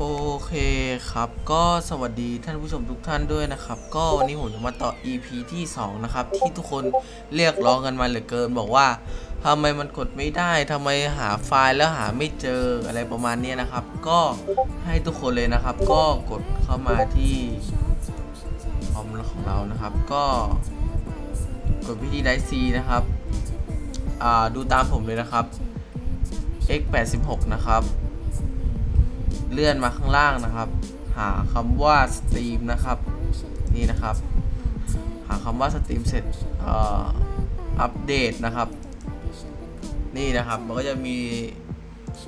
โอเคครับก็สวัสดีท่านผู้ชมทุกท่านด้วยนะครับ ก็วันนี้ผมจะมาต่อ EP ที่ 2 นะครับ ที่ทุกคนเรียกร้องกันมาเหลือเกิน บอกว่าทำไมมันกดไม่ได้ทำไมหาไฟล์แล้วหาไม่เจออะไรประมาณนี้นะครับ ก็ให้ทุกคนเลยนะครับ ก็กดเข้ามาที่คอมของเรานะครับ ก็กดวิธีไดซีนะครับดูตามผมเลยนะครับ x 8 6 นะครับ เลื่อนมาข้างล่างนะครับ หาคำว่าสตรีมนะครับ นี่นะครับ หาคำว่าสตรีมเสร็จอัปเดตนะครับ นี่นะครับ มันก็จะมี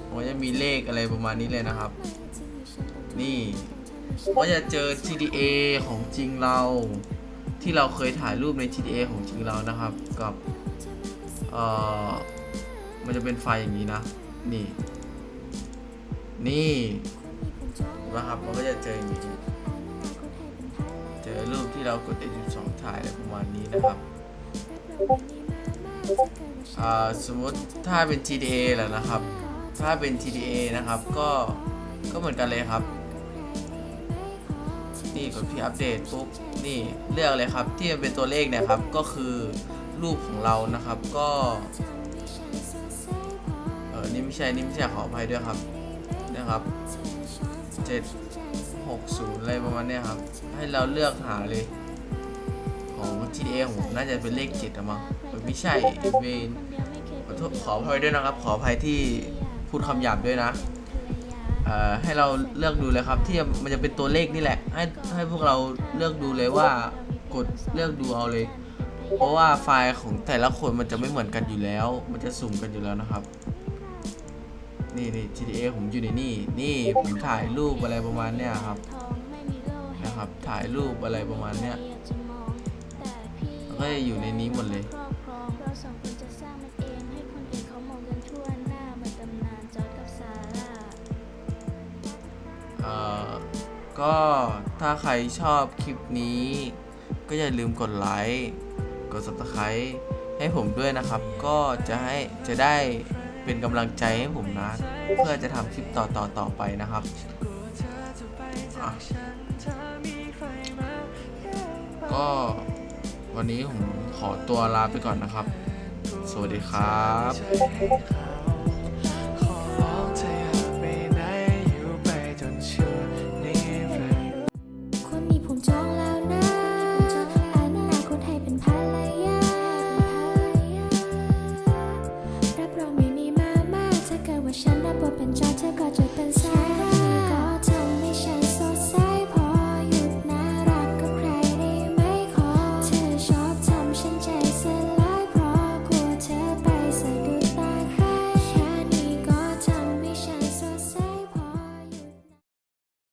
มันก็จะมีเลขอะไรประมาณนี้เลยนะครับ นี่ก็จะเจอ GTA ของจริงเราที่เราเคยถ่ายรูปใน GTA ของจริงเรานะครับกับ เอ่อ มันจะเป็นไฟอย่างนี้นะ นี่ นี่นะครับมันก็จะเจออย่างนี้เจอรูปที่เรากด F12 ถ่ายอะไรประมาณนี้นะครับสมมติถ้าเป็น GTA แหละนะครับ ถ้าเป็น GTA นะครับก็ก็เหมือนกันเลยครับ นี่กดที่อัปเดตปุ๊บนี่เลือกเลยครับที่มันเป็นตัวเลขเนี่ยครับก็คือรูปของเรานะครับก็เออนี่ไม่ใช่นี่ไม่ใช่ขออภัยด้วยครับ นะครับ760อะไรประมาณนี้ครับ ให้เราเลือกหาเลย ของ GTA ของผมน่าจะเป็นเลข7อะมั้งไม่ใช่เวนขอโทษขออภัยด้วยนะครับ ขออภัยที่พูดคำหยาบด้วยนะให้เราเลือกดูเลยครับ ที่มันจะเป็นตัวเลขนี่แหละ ให้ให้พวกเราเลือกดูเลยว่ากดเลือกดูเอาเลย เพราะว่าไฟล์ของแต่ละคนมันจะไม่เหมือนกันอยู่แล้ว มันจะสุ่มกันอยู่แล้วนะครับ นี่นี่ GTA ผมอยู่ในนี่ นี่ผมถ่ายรูปอะไรประมาณเนี้ยครับ นะครับ ถ่ายรูปอะไรประมาณเนี้ยก็จะอยู่ในนี้หมดเลยก็ถ้าใครชอบคลิปนี้ ก็อย่าลืมกดไลค์ กด subscribe ให้ผมด้วยนะครับ ก็จะให้จะได้ เป็นกำลังใจให้ผมนะ เพื่อจะทำคลิปต่อต่อต่อไปนะครับก็วันนี้ผมขอตัวลาไปก่อนนะครับ สวัสดีครับ ฉันนั้นบทเป็นจอยเธอก็จะเป็นสาย